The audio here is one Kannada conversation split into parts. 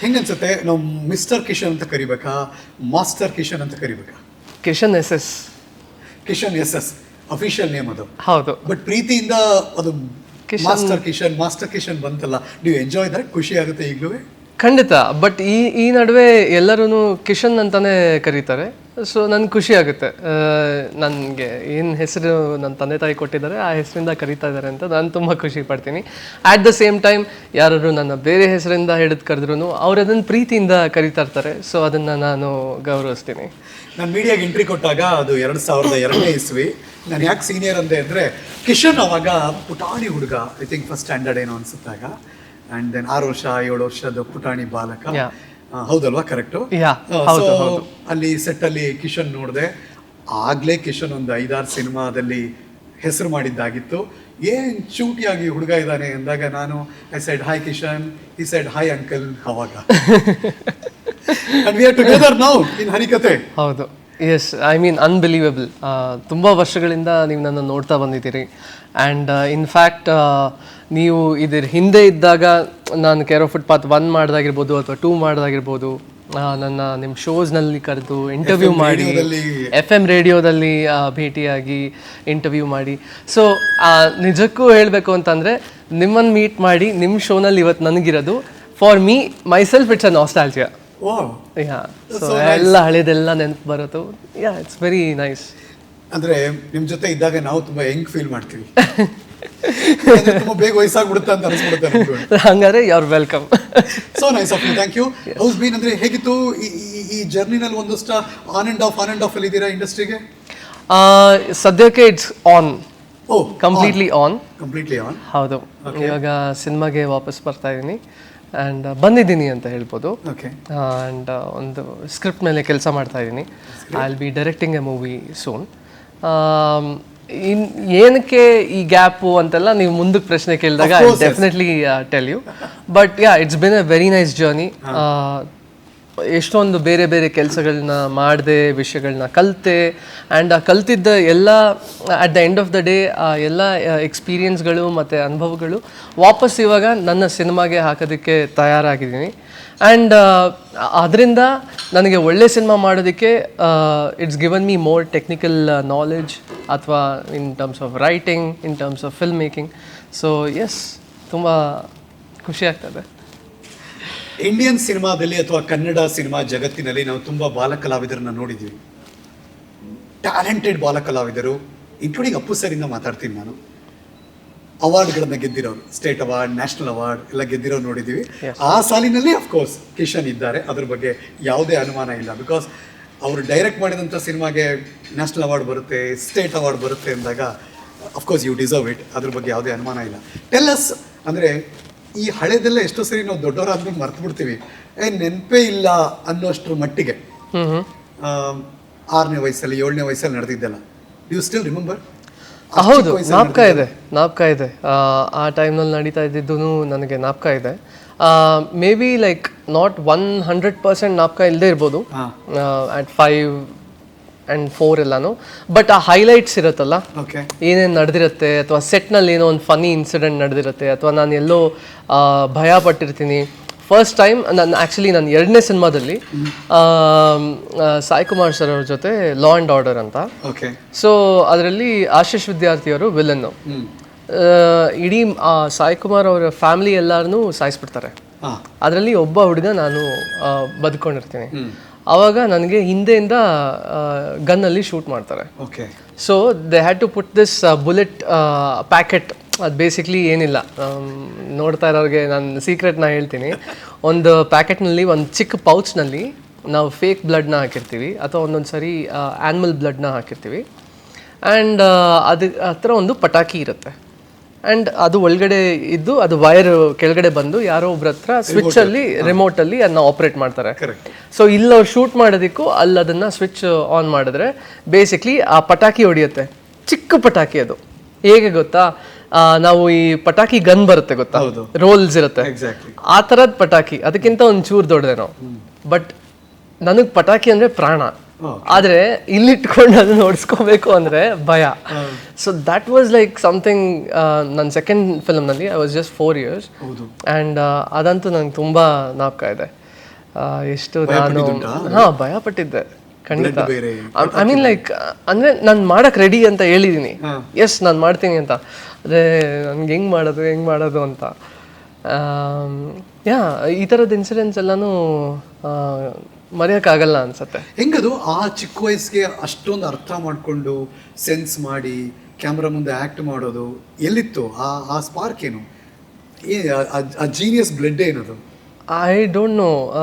ಹೆಂಗನ್ಸುತ್ತೆ? ನಾವು ಮಿಸ್ಟರ್ ಕಿಶನ್ ಅಂತ ಕರಿಬೇಕಾ? ಮಾಸ್ಟರ್ ಕಿಶನ್ ಅಂತ ಕರಿಬೇಕಾ? Kishan S S. Kishan S S. Official name ಅದು. ಹೌದು. ಬಟ್ ಪ್ರೀತಿಯಿಂದ ಅದು ಮಾಸ್ಟರ್ ಕಿಶನ್ ಮಾಸ್ಟರ್ ಕಿಶನ್ ಬಂತಲ್ಲ. ನೀವು ಎಂಜಾಯ್ ಇದ್ರೆ ಖುಷಿ ಆಗುತ್ತೆ ಈಗಲೂ. ಖಂಡಿತ. ಬಟ್ ಈ ಈ ನಡುವೆ ಎಲ್ಲರೂ ಕಿಶನ್ ಅಂತಾನೆ ಕರೀತಾರೆ. ಸೊ ನನ್ಗೆ ಖುಷಿ ಆಗುತ್ತೆ. ನನಗೆ ಏನು ಹೆಸರು ನನ್ನ ತಂದೆ ತಾಯಿ ಕೊಟ್ಟಿದ್ದಾರೆ ಆ ಹೆಸರಿಂದ ಕರೀತಾ ಇದ್ದಾರೆ ಅಂತ ನಾನು ತುಂಬ ಖುಷಿ ಪಡ್ತೀನಿ. ಆಟ್ ದ ಸೇಮ್ ಟೈಮ್ ಯಾರಾದ್ರು ನನ್ನ ಬೇರೆ ಹೆಸರಿಂದ ಹಿಡಿದು ಕರೆದ್ರು ಅವ್ರು ಅದನ್ನು ಪ್ರೀತಿಯಿಂದ ಕರೀತಾ ಇರ್ತಾರೆ. ಸೊ ಅದನ್ನು ನಾನು ಗೌರವಿಸ್ತೀನಿ. ನಾನು ಮೀಡಿಯಾಗೆ ಎಂಟ್ರಿ ಕೊಟ್ಟಾಗ ಅದು ಎರಡು ಸಾವಿರದ ಎರಡನೇ ಇಸ್ವಿ. ನಾನು ಯಾಕೆ ಸೀನಿಯರ್ ಅಂದೆ ಅಂದರೆ ಕಿಶನ್ ಅವಾಗ ಪುಟಾಣಿ ಹುಡುಗ ಐ ಥಿಂಕ್ ಫಸ್ಟ್ ಸ್ಟ್ಯಾಂಡರ್ಡ್ ಏನೋ ಅನ್ಸುತ್ತಾಗ. ಆ್ಯಂಡ್ ದೆನ್ ಆರು ವರ್ಷ ಏಳು ವರ್ಷದ ಪುಟಾಣಿ ಬಾಲಕ. ಹೌದಲ್ವಾ ಕರೆಕ್ಟು ಅಲ್ಲಿ ಹೌದು, ಹೌದು. ಅಲ್ಲಿ ಕಿಶನ್ ನೋಡಿದೆ. ಆಗ್ಲೇ ಕಿಶನ್ ಒಂದು ಐದಾರು ಸಿನಿಮಾದಲ್ಲಿ ಹೆಸರು ಮಾಡಿದ್ದಾಗಿತ್ತು. ಏನ್ ಚೂಟಿಯಾಗಿ ಹುಡುಗ ಇದ್ದಾನೆ ಅಂದಾಗ ನಾನು ಐ ಸೈಡ್ ಹಾಯ್ ಕಿಶನ್. ಈ ಸೈಡ್ ಹಾಯ್ ಅಂಕಲ್ ಅವಾಗ. ಹರಿಕತೆ. ಹೌದು. ಎಸ್ ಐ ಮೀನ್ ಅನ್ಬಿಲೀವೇಬಲ್ ತುಂಬ ವರ್ಷಗಳಿಂದ ನೀವು ನನ್ನ ನೋಡ್ತಾ ಬಂದಿದ್ದೀರಿ. ಆ್ಯಂಡ್ ಇನ್ಫ್ಯಾಕ್ಟ್ ನೀವು ಇದ್ರ ಹಿಂದೆ ಇದ್ದಾಗ ನಾನು ಕೇರೋ ಫುಟ್ಪಾತ್ ಒನ್ ಮಾಡ್ದಾಗಿರ್ಬೋದು ಅಥವಾ ಟೂ ಮಾಡ್ದಾಗಿರ್ಬೋದು ನನ್ನ ನಿಮ್ಮ ಶೋಸ್ನಲ್ಲಿ ಕರೆದು ಇಂಟರ್ವ್ಯೂ ಮಾಡಿ ಎಫ್ ಎಂ ರೇಡಿಯೋದಲ್ಲಿ ಭೇಟಿಯಾಗಿ ಇಂಟರ್ವ್ಯೂ ಮಾಡಿ. ಸೊ ನಿಜಕ್ಕೂ ಹೇಳಬೇಕು ಅಂತಂದರೆ ನಿಮ್ಮನ್ನು ಮೀಟ್ ಮಾಡಿ ನಿಮ್ಮ ಶೋನಲ್ಲಿ ಇವತ್ತು ನನಗಿರೋದು for me myself it's a nostalgia yeah so ಎಲ್ಲ ಹಳೇದೆಲ್ಲ ನೆನಪು ಬರೋದು. ಯಾ ಇಟ್ಸ್ ವೆರಿ ನೈಸ್ ಅಂದರೆ ನಿಮ್ಮ ಜೊತೆ ಇದ್ದಾಗ ನಾವು ತುಂಬ ಹೆಂಗ್ ಫೀಲ್ ಮಾಡ್ತೀವಿ. ತುಂಬಾ ಬೇಗ ವಯಸ್ಸಾಗ್ಬಿಡುತ್ತೆ ಅಂತ ಅನ್ಸ್ಬಿಡುತ್ತೆ ಹಂಗಾದ್ರೆ ಹಂಗಾರೆ you are welcome so nice of you thank you how's been ಅಂದ್ರೆ ಹೇಗಿತ್ತು ಈ- ಈ- ಜರ್ನಿನಲ್ಲಿ ಒಂದಷ್ಟು on and off on and off ಅಲ್ಲಿ ಇದ್ದೀರಾ ಇಂಡಸ್ಟ್ರಿಗೆ ಸದ್ಯಕ್ಕೆ it's on oh completely on completely on ಹೌದು. ಇವಾಗ ಸಿನಿಮಾಗೆ ವಾಪಸ್ ಬರ್ತಾ ಇದ್ದೀನಿ ಆ್ಯಂಡ್ ಬಂದಿದ್ದೀನಿ ಅಂತ ಹೇಳ್ಬೋದು. ಓಕೆ ಆ್ಯಂಡ್ ಒಂದು ಸ್ಕ್ರಿಪ್ಟ್ ಮೇಲೆ ಕೆಲಸ ಮಾಡ್ತಾ ಇದ್ದೀನಿ I will be directing a movie soon in ಏನಕ್ಕೆ ಈ ಗ್ಯಾಪು ಅಂತೆಲ್ಲ ನೀವು ಮುಂದಕ್ಕೆ ಪ್ರಶ್ನೆ ಕೇಳಿದಾಗ I definitely tell you but yeah it's been a very nice journey ಎಷ್ಟೊಂದು ಬೇರೆ ಬೇರೆ ಕೆಲಸಗಳನ್ನ ಮಾಡಿದೆ ವಿಷಯಗಳನ್ನ ಕಲಿತೆ ಆ್ಯಂಡ್ ಆ ಕಲ್ತಿದ್ದ ಎಲ್ಲ at the end of the day ಆ ಎಲ್ಲ ಎಕ್ಸ್ಪೀರಿಯನ್ಸ್ಗಳು ಮತ್ತು ಅನುಭವಗಳು ವಾಪಸ್ ಇವಾಗ ನನ್ನ ಸಿನಿಮಾಗೆ ಹಾಕೋದಕ್ಕೆ ತಯಾರಾಗಿದ್ದೀನಿ. ಆ್ಯಂಡ್ ಅದರಿಂದ ನನಗೆ ಒಳ್ಳೆ ಸಿನಿಮಾ ಮಾಡೋದಕ್ಕೆ it's given me more technical knowledge ಅಥವಾ in terms of writing in terms of film making so yes ತುಂಬ ಖುಷಿ ಆಗ್ತದೆ. ಇಂಡಿಯನ್ ಸಿನಿಮಾದಲ್ಲಿ ಅಥವಾ ಕನ್ನಡ ಸಿನಿಮಾ ಜಗತ್ತಿನಲ್ಲಿ ನಾವು ತುಂಬ ಬಾಲ ಕಲಾವಿದರನ್ನ ನೋಡಿದ್ವಿ. ಟ್ಯಾಲೆಂಟೆಡ್ ಬಾಲ ಕಲಾವಿದರು ಇನ್ಕ್ಲೂಡಿಂಗ್ ಅಪ್ಪು ಸರಿಂದ ಮಾತಾಡ್ತೀನಿ ನಾನು. ಅವಾರ್ಡ್ಗಳನ್ನ ಗೆದ್ದಿರೋರು ಸ್ಟೇಟ್ ಅವಾರ್ಡ್ ನ್ಯಾಷನಲ್ ಅವಾರ್ಡ್ ಎಲ್ಲ ಗೆದ್ದಿರೋ ನೋಡಿದ್ದೀವಿ ಆ ಸಾಲಿನಲ್ಲಿ ಅಫ್ಕೋರ್ಸ್ ಕಿಶನ್ ಇದ್ದಾರೆ. ಅದ್ರ ಬಗ್ಗೆ ಯಾವುದೇ ಅನುಮಾನ ಇಲ್ಲ. ಬಿಕಾಸ್ ಅವರು ಡೈರೆಕ್ಟ್ ಮಾಡಿದಂಥ ಸಿನಿಮಾಗೆ ನ್ಯಾಷನಲ್ ಅವಾರ್ಡ್ ಬರುತ್ತೆ ಸ್ಟೇಟ್ ಅವಾರ್ಡ್ ಬರುತ್ತೆ ಅಂದಾಗ ಅಫ್ಕೋರ್ಸ್ ಯು ಡಿಸರ್ವ್ ಇಟ್ ಅದ್ರ ಬಗ್ಗೆ ಯಾವುದೇ ಅನುಮಾನ ಇಲ್ಲ. ಟೆಲ್ಲಸ್ ಅಂದರೆ ಈ ಹಳೆದೆಲ್ಲ ಎಷ್ಟೋ ಸರಿ ನಾವು ದೊಡ್ಡವರಾದ್ರೂ ಮರ್ತು ಬಿಡ್ತೀವಿ ಏ ನೆನಪೇ ಇಲ್ಲ ಅನ್ನೋಷ್ಟು ಮಟ್ಟಿಗೆ. ಆರನೇ ವಯಸ್ಸಲ್ಲಿ ಏಳನೇ ವಯಸ್ಸಲ್ಲಿ ನಡೆದಿದ್ದೆಲ್ಲ. ಯು ಸ್ಟಿಲ್ ರಿಮೆಂಬರ್ ಹೌದು ನಾಪ್ಕ ಇದೆ ನಾಪ್ಕ ಇದೆ. ಆ, ಆ ಟೈಮ್ನಲ್ಲಿ ನಡೀತಾ ಇದ್ದಿದ್ದು ನನಗೆ ನಾಪ್ಕ ಇದೆ. May be like not one hundred percent ನಾಪ್ಕ ಇಲ್ಲದೆ ಇರ್ಬೋದು. ಅಟ್ ಫೈವ್ ಆ್ಯಂಡ್ ಫೋರ್ ಎಲ್ಲಾನು. ಬಟ್ ಆ ಹೈಲೈಟ್ಸ್ ಇರುತ್ತಲ್ಲ? ಏನೇನು ನಡೆದಿರುತ್ತೆ? ಅಥವಾ ಸೆಟ್ನಲ್ಲಿ ಏನೋ ಒಂದು ಫನಿ ಇನ್ಸಿಡೆಂಟ್ ನಡೆದಿರುತ್ತೆ? ಅಥವಾ ನಾನು ಎಲ್ಲೋ ಭಯ ಪಟ್ಟಿರ್ತೀನಿ ಫಸ್ಟ್ ಟೈಮ್ ನಾನು ಆ್ಯಕ್ಚುಲಿ ನಾನು ಎರಡನೇ ಸಿನಿಮಾದಲ್ಲಿ ಸಾಯಿ ಕುಮಾರ್ ಸರ್ ಅವ್ರ ಜೊತೆ ಲಾ ಆ್ಯಂಡ್ ಆರ್ಡರ್ ಅಂತ. ಓಕೆ ಸೊ ಅದರಲ್ಲಿ ಆಶೀಶ್ ವಿದ್ಯಾರ್ಥಿಯವರು ವಿಲನ್ನು ಇಡೀ ಸಾಯಿ ಕುಮಾರ್ ಅವರ ಫ್ಯಾಮಿಲಿ ಎಲ್ಲರನ್ನೂ ಸಾಯಿಸ್ಬಿಡ್ತಾರೆ. ಅದರಲ್ಲಿ ಒಬ್ಬ ಹುಡುಗ ನಾನು ಬದುಕೊಂಡಿರ್ತೀನಿ. ಆವಾಗ ನನಗೆ ಹಿಂದೆಯಿಂದ ಗನ್ನಲ್ಲಿ ಶೂಟ್ ಮಾಡ್ತಾರೆ. Okay so they had to put this bullet packet ಅದು ಬೇಸಿಕ್ಲಿ ಏನಿಲ್ಲ. ನೋಡ್ತಾ ಇರೋರಿಗೆ ನಾನು ಸೀಕ್ರೆಟ್ನ ಹೇಳ್ತೀನಿ. ಒಂದು ಪ್ಯಾಕೆಟ್ನಲ್ಲಿ ಒಂದು ಚಿಕ್ಕ ಪೌಚ್ನಲ್ಲಿ ನಾವು ಫೇಕ್ ಬ್ಲಡ್ನ ಹಾಕಿರ್ತೀವಿ. ಅಥವಾ ಒಂದೊಂದು ಸರಿ ಆ್ಯನಿಮಲ್ ಬ್ಲಡ್ನ ಹಾಕಿರ್ತೀವಿ. ಆ್ಯಂಡ್ ಅದು ಹತ್ರ ಒಂದು ಪಟಾಕಿ ಇರುತ್ತೆ. ಆ್ಯಂಡ್ ಅದು ಒಳಗಡೆ ಇದ್ದು ಅದು ವೈರ್ ಕೆಳಗಡೆ ಬಂದು ಯಾರೋ ಒಬ್ರ ಹತ್ರ ರಿಮೋಟ್ ಅಲ್ಲಿ. ಅದನ್ನ ಆಪರೇಟ್ ಮಾಡ್ತಾರೆ. ಸೊ ಇಲ್ಲಿ ಅವ್ರು ಶೂಟ್ ಮಾಡೋದಕ್ಕೂ ಅಲ್ಲಿ ಅದನ್ನ ಸ್ವಿಚ್ ಆನ್ ಮಾಡಿದ್ರೆ ಬೇಸಿಕ್ಲಿ ಆ ಪಟಾಕಿ ಹೊಡಿಯುತ್ತೆ. ಚಿಕ್ಕ ಪಟಾಕಿ ಅದು. ಹೇಗೆ ಗೊತ್ತಾ? ನಾವು ಈ ಪಟಾಕಿ ಗನ್ ಬರುತ್ತೆ ಗೊತ್ತಾ. ರೋಲ್ಸ್ ಇರುತ್ತೆ. ಆ ಥರದ್ ಪಟಾಕಿ ಅದಕ್ಕಿಂತ ಒಂದ್ ಚೂರ್ ದೊಡ್ಡದೇನೋ ಬಟ್ ನನಗೆ ಪಟಾಕಿ ಅಂದ್ರೆ ಪ್ರಾಣ. ಆದ್ರೆ ಇಲ್ಲಿಟ್ಕೊಂಡು ಅದನ್ನ ಓಡಿಸ್ಕೋಬೇಕು ಅಂದ್ರೆ ಭಯ. So that was like something ನನ್ನ second ಫಿಲಮ್ನಲ್ಲಿ I was just four years and and ಅದಂತೂ ನಂಗೆ ತುಂಬ ನಾಪಕ ಇದೆ. ಎಷ್ಟು ನಾನು ಹಾ ಭಯ ಪಟ್ಟಿದ್ದೆ. ಖಂಡಿತ. ಐ ಮೀನ್ ಲೈಕ್ ಅಂದ್ರೆ ನಾನು ಮಾಡಕ್ ರೆಡಿ ಅಂತ ಹೇಳಿದೀನಿ. ಎಸ್ ನಾನು ಮಾಡ್ತೀನಿ ಅಂತ. ಅದೇ ನನ್ಗೆ ಹೆಂಗ್ ಮಾಡೋದು ಹೆಂಗ್ ಮಾಡೋದು ಅಂತ. ಯಾ ಈ ಥರದ ಇನ್ಸಿಡೆಂಟ್ಸ್ ಎಲ್ಲಾನು ಮರೆಯಕ್ಕಾಗಲ್ಲ ಅನ್ಸುತ್ತೆ. ಹೆಂಗದು? ಆ ಚಿಕ್ಕ ವಯಸ್ಸಿಗೆ ಅಷ್ಟೊಂದು ಅರ್ಥ ಮಾಡಿಕೊಂಡು ಸೆನ್ಸ್ ಮಾಡಿ ಕ್ಯಾಮ್ರಾ ಮುಂದೆ ಆ್ಯಕ್ಟ್ ಮಾಡೋದು ಎಲ್ಲಿತ್ತು? ಆ ಆ ಸ್ಪಾರ್ಕ್ ಏನು? ಏ ಆ- ಆ- ಆ ಜೀನಿಯಸ್ ಬ್ಲಡ್ ಏನದು? I don't know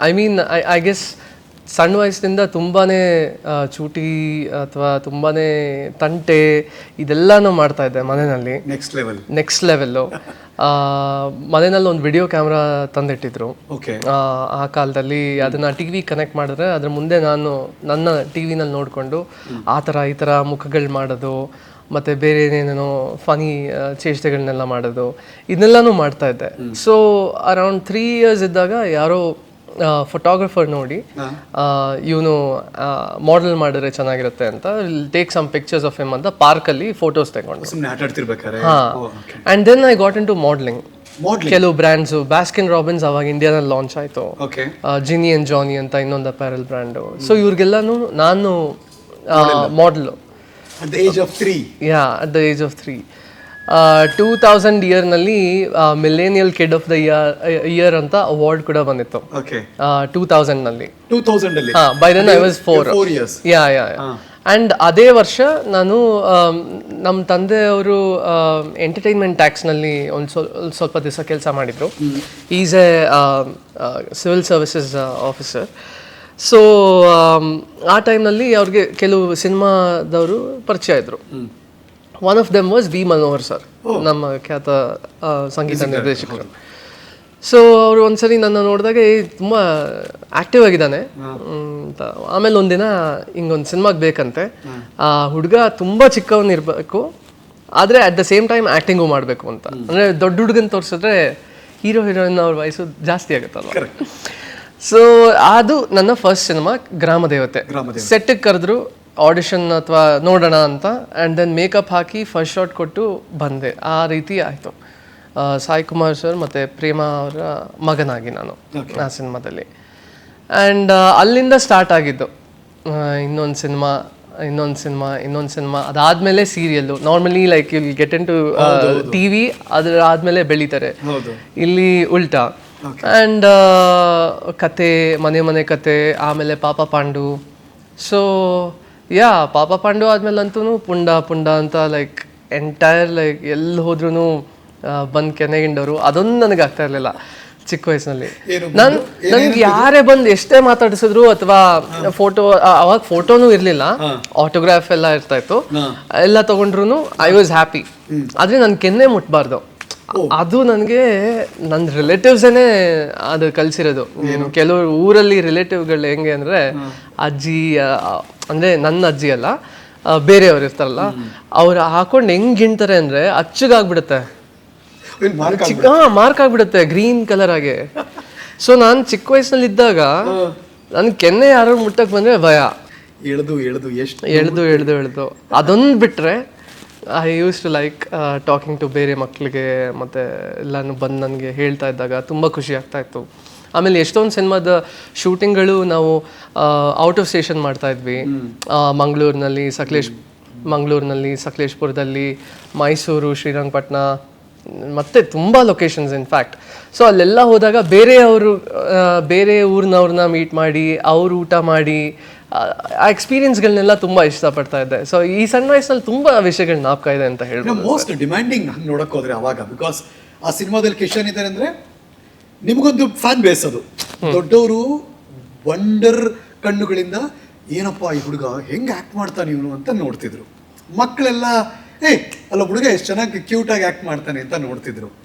I mean I I guess ಸಣ್ಣ ವಯಸ್ಸಿನಿಂದ ತುಂಬಾ ಚೂಟಿ ಅಥವಾ ತುಂಬಾ ತಂಟೆ ಇದೆಲ್ಲನೂ ಮಾಡ್ತಾ ಇದ್ದೆ ಮನೆಯಲ್ಲಿ. ನೆಕ್ಸ್ಟ್ ಲೆವೆಲ್ ನೆಕ್ಸ್ಟ್ ಲೆವೆಲ್ಲು ಮನೆಯಲ್ಲಿ ಒಂದು ವಿಡಿಯೋ ಕ್ಯಾಮ್ರಾ ತಂದಿಟ್ಟಿದ್ರು. ಓಕೆ ಆ, ಕಾಲದಲ್ಲಿ ಅದನ್ನ ಟಿ ವಿ ಕನೆಕ್ಟ್ ಮಾಡಿದ್ರೆ ಅದ್ರ ಮುಂದೆ ನಾನು ನನ್ನ ಟಿ ವಿನಲ್ಲಿ ನೋಡಿಕೊಂಡು ಆ ಥರ ಈ ಥರ ಮುಖಗಳು ಮಾಡೋದು ಮತ್ತು ಬೇರೆ ಏನೇನೇನೋ ಫನಿ ಚೇಷ್ಟೆಗಳನ್ನೆಲ್ಲ ಮಾಡೋದು ಇದನ್ನೆಲ್ಲನೂ ಮಾಡ್ತಾ ಇದ್ದೆ. ಸೊ ಅರೌಂಡ್ ತ್ರೀ ಇಯರ್ಸ್ ಇದ್ದಾಗ ಯಾರೋ ಫೋಟೋಗ್ರಫರ್ ನೋಡಿ ಇವನು ಮಾಡೆಲ್ ಮಾಡಿದ್ರೆ ಚೆನ್ನಾಗಿರುತ್ತೆ ಅಂತ take some pictures of em ಅಂತ ಪಾರ್ಕಲ್ಲಿ ಫೋಟೋಸ್ ತಗೊಂಡು. And then I got into modelling ಕೆಲವು ಬ್ರ್ಯಾಂಡ್ಸ್ ಬ್ಯಾಸ್ಕಿನ್ ರಾಬಿನ್ಸ್ ಅವಾಗ ಇಂಡಿಯಾದಲ್ಲಿ ಲಾಂಚ್ ಆಯ್ತು. ಜಿನಿ ಅಂಡ್ ಜಾನಿ ಅಂತ ಇನ್ನೊಂದು ಅಪ್ಯಾರಲ್ ಬ್ರ್ಯಾಂಡು ಸೊ ಇವ್ರಿಗೆಲ್ಲಾನು ನಾನು ಮಾಡಲು at the age of three yeah at the age of three two thousand ಇಯರ್ನಲ್ಲಿ millennial kid of the year year ಅಂತ ಅವಾರ್ಡ್ ಕೂಡ ಬಂದಿತ್ತು. Two ತೌಸಂಡ್ನಲ್ಲಿ by then I was four four yeah yeah and ಅದೇ ವರ್ಷ ನಾನು ನಮ್ಮ ತಂದೆಯವರು ಎಂಟರ್ಟೈನ್ಮೆಂಟ್ ಟ್ಯಾಕ್ಸ್ನಲ್ಲಿ ಒಂದು ಸ್ವಲ್ ಸ್ವಲ್ಪ ದಿವಸ ಕೆಲಸ ಮಾಡಿದರು. Is a civil services officer so ಆ ಟೈಮ್ನಲ್ಲಿ ಅವ್ರಿಗೆ ಕೆಲವು ಸಿನಿಮಾದವರು ಪರಿಚಯ ಇದ್ದರು one of them was V Manohar sir ನಮ್ಮ ಖ್ಯಾತ ಸಂಗೀತ ನಿರ್ದೇಶಕರು. ಸೊ ಅವರು ಒಂದ್ಸರಿ ನನ್ನ ನೋಡಿದಾಗ ತುಂಬ ಆಕ್ಟಿವ್ ಆಗಿದ್ದಾನೆ. ಅಂತ. ಆಮೇಲೆ ಒಂದಿನ ಹಿಂಗೊಂದು ಸಿನಿಮಾಗೆ ಬೇಕಂತೆ. ಆ ಹುಡುಗ ತುಂಬ ಚಿಕ್ಕವನಿರ್ಬೇಕು ಆದರೆ at the same time acting ಮಾಡಬೇಕು ಅಂತ. ಅಂದರೆ ದೊಡ್ಡ ಹುಡುಗನ ತೋರಿಸಿದ್ರೆ ಹೀರೋ ಹೀರೋಯಿನ್ ಅವ್ರ ವಯಸ್ಸು ಜಾಸ್ತಿ ಆಗುತ್ತಲ್ಲ ಸೊ ಅದು ನನ್ನ ಫಸ್ಟ್ ಸಿನಿಮಾ ಗ್ರಾಮ ದೇವತೆ ಸೆಟ್ಟಿಗೆ ಕರೆದ್ರು ಆಡಿಷನ್ ಅಥವಾ ನೋಡೋಣ ಅಂತ ಆ್ಯಂಡ್ ದೆನ್ ಮೇಕಪ್ ಹಾಕಿ ಫಸ್ಟ್ ಶಾಟ್ ಕೊಟ್ಟು ಬಂದೆ. ಆ ರೀತಿ ಆಯಿತು. ಸಾಯಿ ಕುಮಾರ್ ಸರ್ ಮತ್ತು ಪ್ರೇಮ ಅವರ ಮಗನಾಗಿ ನಾನು ಆ ಸಿನಿಮಾದಲ್ಲಿ. ಆ್ಯಂಡ್ ಅಲ್ಲಿಂದ ಸ್ಟಾರ್ಟ್ ಆಗಿದ್ದು. ಇನ್ನೊಂದು ಸಿನಿಮಾ ಇನ್ನೊಂದು ಸಿನಿಮಾ ಇನ್ನೊಂದು ಸಿನಿಮಾ ಅದಾದಮೇಲೆ ಸೀರಿಯಲ್ಲು ನಾರ್ಮಲಿ ಲೈಕ್ ಇಲ್ಲಿ get into T V ಅದರ ಆದಮೇಲೆ ಬೆಳೀತಾರೆ. ಇಲ್ಲಿ ಉಲ್ಟಾ. ಆ್ಯಂಡ್ ಕತೆ ಮನೆ ಮನೆ ಕತೆ ಆಮೇಲೆ ಪಾಪ ಪಾಂಡು. ಸೊ ಯಾ ಪಾಪ ಪಾಂಡು ಆದ್ಮೇಲೆ ಅಂತೂ ಪುಂಡ ಪುಂಡ ಅಂತ ಲೈಕ್ ಎಂಟೈರ್ ಲೈಕ್ ಎಲ್ಲಿ ಹೋದ್ರೂ ಬಂದು ಕೆನೆಗಿಂಡವರು ಅದೊಂದು ನನಗೆ ಆಗ್ತಾ ಇರಲಿಲ್ಲ ಚಿಕ್ಕ ವಯಸ್ಸಿನಲ್ಲಿ. ನನ್ ನಾನು ನನ್ಗೆ ಯಾರೇ ಬಂದು ಎಷ್ಟೇ ಮಾತಾಡಿಸಿದ್ರು ಅಥವಾ ಫೋಟೋ ಅವಾಗ ಫೋಟೋನು ಇರಲಿಲ್ಲ. ಆಟೋಗ್ರಾಫ್ ಎಲ್ಲ ಇರ್ತಾ ಇತ್ತು. ಎಲ್ಲ ತಗೊಂಡ್ರು ಐ ವಾಸ್ ಹ್ಯಾಪಿ ಆದ್ರೆ ನನ್ ಕೆನ್ನೆ ಮುಟ್ಬಾರ್ದು. ಅದು ನನಗೆ ನನ್ನ ರಿಲೇಟಿವ್ಸೇನೆ ಅದು ಕಲ್ಸಿರೋದು. ಕೆಲವರು ಊರಲ್ಲಿ ರಿಲೇಟಿವ್ಗಳು ಹೆಂಗೆ ಅಂದ್ರೆ ಅಜ್ಜಿ ಅಂದರೆ ನನ್ನ ಅಜ್ಜಿ ಅಲ್ಲ ಬೇರೆಯವ್ರು ಇರ್ತಾರಲ್ಲ ಅವ್ರು ಹಾಕೊಂಡು ಹೆಂಗೆ ಗಿಣ್ತಾರೆ ಅಂದ್ರೆ ಅಚ್ಚಗಾಗ್ಬಿಡುತ್ತೆ. ಚಿಕ್ಕ ಮಾರ್ಕ್ ಆಗ್ಬಿಡುತ್ತೆ ಗ್ರೀನ್ ಕಲರ್ ಆಗಿ. ಸೊ ನಾನು ಚಿಕ್ಕ ವಯಸ್ಸಿನಲ್ಲಿ ಇದ್ದಾಗ ನನ್ ಕೆನ್ನೆ ಯಾರು ಮುಟ್ಟಕ್ಕೆ ಬಂದ್ರೆ ಭಯ. ಎಳ್ದು ಎಳ್ದು ಎಷ್ಟು ಎಳ್ದು ಎಳ್ದು ಎಳ್ದು. ಅದೊಂದು ಬಿಟ್ರೆ I use to like talking to ಬೇರೆ ಮಕ್ಕಳಿಗೆ ಮತ್ತೆ ಎಲ್ಲಾನು ಬಂದು ನನಗೆ ಹೇಳ್ತಾ ಇದ್ದಾಗ ತುಂಬ ಖುಷಿ ಆಗ್ತಾ ಇತ್ತು. ಆಮೇಲೆ ಎಷ್ಟೊಂದು ಸಿನಿಮಾದ ಶೂಟಿಂಗ್ಗಳು ನಾವು ಔಟ್ ಆಫ್ ಸ್ಟೇಷನ್ ಮಾಡ್ತಾ ಇದ್ವಿ. ಮಂಗಳೂರಿನಲ್ಲಿ ಸಕಲೇಶ್ ಮಂಗಳೂರಿನಲ್ಲಿ ಸಕಲೇಶ್ಪುರದಲ್ಲಿ ಮೈಸೂರು ಶ್ರೀರಂಗಪಟ್ಟಣ ಮತ್ತೆ ತುಂಬ ಲೊಕೇಶನ್ಸ್ ಇನ್ಫ್ಯಾಕ್ಟ್ ಸೊ ಅಲ್ಲೆಲ್ಲ ಹೋದಾಗ ಬೇರೆಯವರು ಬೇರೆ ಊರಿನವ್ರನ್ನ ಮೀಟ್ ಮಾಡಿ ಅವ್ರು ಊಟ ಮಾಡಿ ಆ- ಎಕ್ಸ್ಪೀರಿಯನ್ಸ್ಗಳನ್ನೆಲ್ಲ ತುಂಬ ಇಷ್ಟಪಡ್ತಾ ಇದ್ದೆ. ಸೊ ಈ ಸಣ್ಣ ವಯಸ್ಸಲ್ಲಿ ತುಂಬ ವಿಷಯಗಳು ನಾಪ್ಕಾ ಇದೆ ಅಂತ ಹೇಳ್ಬೋದು. ಮೋಸ್ಟ್ ಡಿಮ್ಯಾಂಡಿಂಗ್ ಹಂಗೆ ನೋಡಕ್ ಹೋದ್ರೆ ಅವಾಗ ಬಿಕಾಸ್ ಆ ಸಿನಿಮಾದಲ್ಲಿ ಕಿಶನ್ ಇದ್ದಾರೆ ಅಂದ್ರೆ ನಿಮಗೊಂದು ಫ್ಯಾನ್ ಬೇಸ್ ಅದು. ದೊಡ್ಡವರು ವಂಡರ್ ಕಣ್ಣುಗಳಿಂದ ಏನಪ್ಪ ಈ ಹುಡುಗ ಹೆಂಗ್ ಆಕ್ಟ್ ಮಾಡ್ತಾನೆ ಇವನು ಅಂತ ನೋಡ್ತಿದ್ರು. ಮಕ್ಕಳೆಲ್ಲ ಏ ಅಲ್ಲ ಹುಡುಗ ಎಷ್ಟು ಚೆನ್ನಾಗಿ ಕ್ಯೂಟ್ ಆಗಿ ಆಕ್ಟ್ ಮಾಡ್ತಾನೆ ಅಂತ ನೋಡ್ತಿದ್ರು.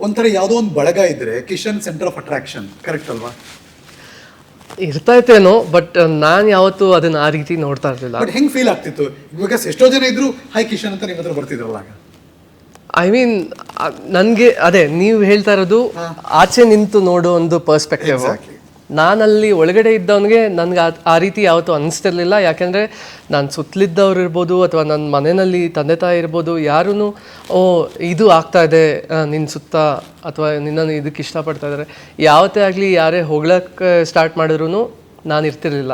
ಒಂಥರ ಯಾವುದೋ ಒಂದು ಬಳಗ ಇದ್ರೆ Kishan centre of attraction correct ಅಲ್ವಾ? ಇರ್ತಾ ಇತ್ತೇನೋ ಬಟ್ ನಾನು ಯಾವತ್ತೂ ಅದನ್ನ ಆ ರೀತಿ ನೋಡ್ತಾ ಇರಲಿಲ್ಲ. ಬಟ್ ಹೆಂಗ್ ಫೀಲ್ ಆಗ್ತಿತ್ತು? ಎಷ್ಟೋ ಜನ ಇದ್ರು ಹೈ ಕಿಶನ್ ಅಂತ ನಿಮ್ಮ ಹತ್ರ ಬರ್ತಿದ್ರಲ್ಲ ಐ ಮೀನ್ ನನಗೆ ಅದೇ ನೀವು ಹೇಳ್ತಾ ಇರೋದು ಆಚೆ ನಿಂತು ನೋಡೋ ಒಂದು ಪರ್ಸ್ಪೆಕ್ಟಿವ್. ನಾನಲ್ಲಿ ಒಳಗಡೆ ಇದ್ದವನಿಗೆ ನನಗೆ ಆ ರೀತಿ ಯಾವತ್ತೂ ಅನ್ನಿಸ್ತಿರ್ಲಿಲ್ಲ ಯಾಕೆಂದರೆ ನಾನು ಸುತ್ತಲಿದ್ದವ್ರು ಇರ್ಬೋದು ಅಥವಾ ನನ್ನ ಮನೆಯಲ್ಲಿ ತಂದೆ ತಾಯಿ ಇರ್ಬೋದು ಯಾರೂ ಓ, ಇದು ಆಗ್ತಾ ಇದೆ ನಿನ್ನ ಸುತ್ತ ಅಥವಾ ನಿನ್ನನ್ನು ಇದಕ್ಕೆ ಇಷ್ಟಪಡ್ತಾ ಇದ್ದಾರೆ. ಯಾವತ್ತೇ ಆಗಲಿ ಯಾರೇ ಹೊಗಳಕ್ಕೆ ಸ್ಟಾರ್ಟ್ ಮಾಡಿದ್ರೂ ನಾನು ಇರ್ತಿರ್ಲಿಲ್ಲ.